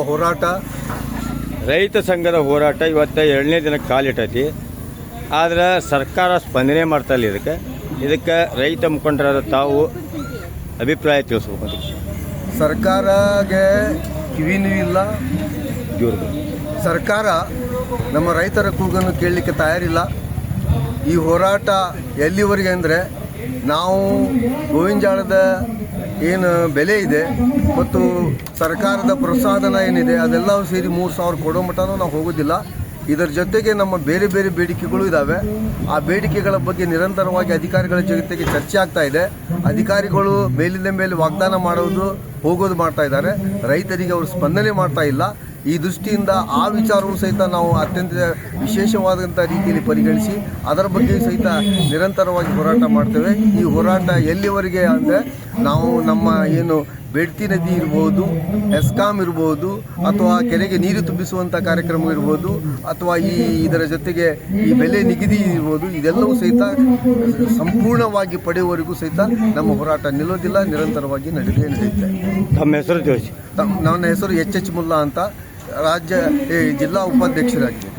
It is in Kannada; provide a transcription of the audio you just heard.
ಹೋರಾಟ. ರೈತ ಸಂಘದ ಹೋರಾಟ ಇವತ್ತು ಎರಡನೇ ದಿನಕ್ಕೆ ಕಾಲಿಟ್ಟೈತಿ ಆದ್ರೆ ಸರ್ಕಾರ ಸ್ಪಂದನೆ ಮಾಡ್ತಾ ಇಲ್ಲ ಇದಕ್ಕೆ. ಇದಕ್ಕೆ ರೈತ ಮುಖಂಡರಾದ ತಾವು ಅಭಿಪ್ರಾಯ ತಿಳಿಸ್ಬೇಕು ಸರ್ಕಾರಗೆ ಕಿವಿನೂ ಇಲ್ಲ. ಸರ್ಕಾರ ನಮ್ಮ ರೈತರ ಕೂಗನ್ನು ಕೇಳಲಿಕ್ಕೆ ತಯಾರಿಲ್ಲ. ಈ ಹೋರಾಟ ಎಲ್ಲಿವರೆಗೆ ಅಂದರೆ ನಾವು ಗೋವಿಂಜಾಳದ ಏನು ಬೆಲೆ ಇದೆ ಮತ್ತು ಸರ್ಕಾರದ ಪ್ರೋತ್ಸಾಹನ ಏನಿದೆ, ಅದೆಲ್ಲವೂ ಸೇರಿ ಮೂರು ಸಾವಿರ ಕೊಡೋ ಮಟ್ಟನೂ ನಾವು ಹೋಗೋದಿಲ್ಲ. ಇದರ ಜೊತೆಗೆ ನಮ್ಮ ಬೇರೆ ಬೇರೆ ಬೇಡಿಕೆಗಳು ಇದ್ದಾವೆ ಆ ಬೇಡಿಕೆಗಳ ಬಗ್ಗೆ ನಿರಂತರವಾಗಿ ಅಧಿಕಾರಿಗಳ ಜೊತೆಗೆ ಚರ್ಚೆ ಆಗ್ತಾ ಇದೆ. ಅಧಿಕಾರಿಗಳು ಮೇಲಿಂದ ಮೇಲೆ ವಾಗ್ದಾನ ಮಾಡೋದು ಹೋಗೋದು ಮಾಡ್ತಾ ಇದ್ದಾರೆ. ರೈತರಿಗೆ ಅವರು ಸ್ಪಂದನೆ ಮಾಡ್ತಾ ಇಲ್ಲ. ಈ ದೃಷ್ಟಿಯಿಂದ ಆ ವಿಚಾರವನ್ನು ಸಹಿತ ನಾವು ಅತ್ಯಂತ ವಿಶೇಷವಾದಂಥ ರೀತಿಯಲ್ಲಿ ಪರಿಗಣಿಸಿ, ಅದರ ಬಗ್ಗೆ ಸಹಿತ ನಿರಂತರವಾಗಿ ಹೋರಾಟ ಮಾಡ್ತೇವೆ. ಈ ಹೋರಾಟ ಎಲ್ಲಿವರೆಗೆ ಅಂದರೆ, ನಾವು ನಮ್ಮ ಏನು ಬೆಡ್ತಿ ನದಿ ಇರ್ಬೋದು ಎಸ್ಕಾಂ ಇರ್ಬೋದು ಅಥವಾ ಕೆರೆಗೆ ನೀರು ತುಂಬಿಸುವಂಥ ಕಾರ್ಯಕ್ರಮ ಇರ್ಬೋದು ಅಥವಾ ಈ ಇದರ ಜೊತೆಗೆ ಈ ಬೆಲೆ ನಿಗದಿ ಇರ್ಬೋದು ಇದೆಲ್ಲವೂ ಸಹಿತ ಸಂಪೂರ್ಣವಾಗಿ ಪಡೆಯುವವರೆಗೂ ಸಹಿತ ನಮ್ಮ ಹೋರಾಟ ನಿಲ್ಲೋದಿಲ್ಲ ನಿರಂತರವಾಗಿ ನಡೆದೇ ನಡೆಯುತ್ತೆ. ತಮ್ಮ ಹೆಸರು ನನ್ನ ಹೆಸರು ಎಚ್ ಎಚ್ ಮುಲ್ಲಾ ಅಂತ. ರಾಜ್ಯ ಜಿಲ್ಲಾ ಉಪಾಧ್ಯಕ್ಷರಾಗಿದ್ದೀನಿ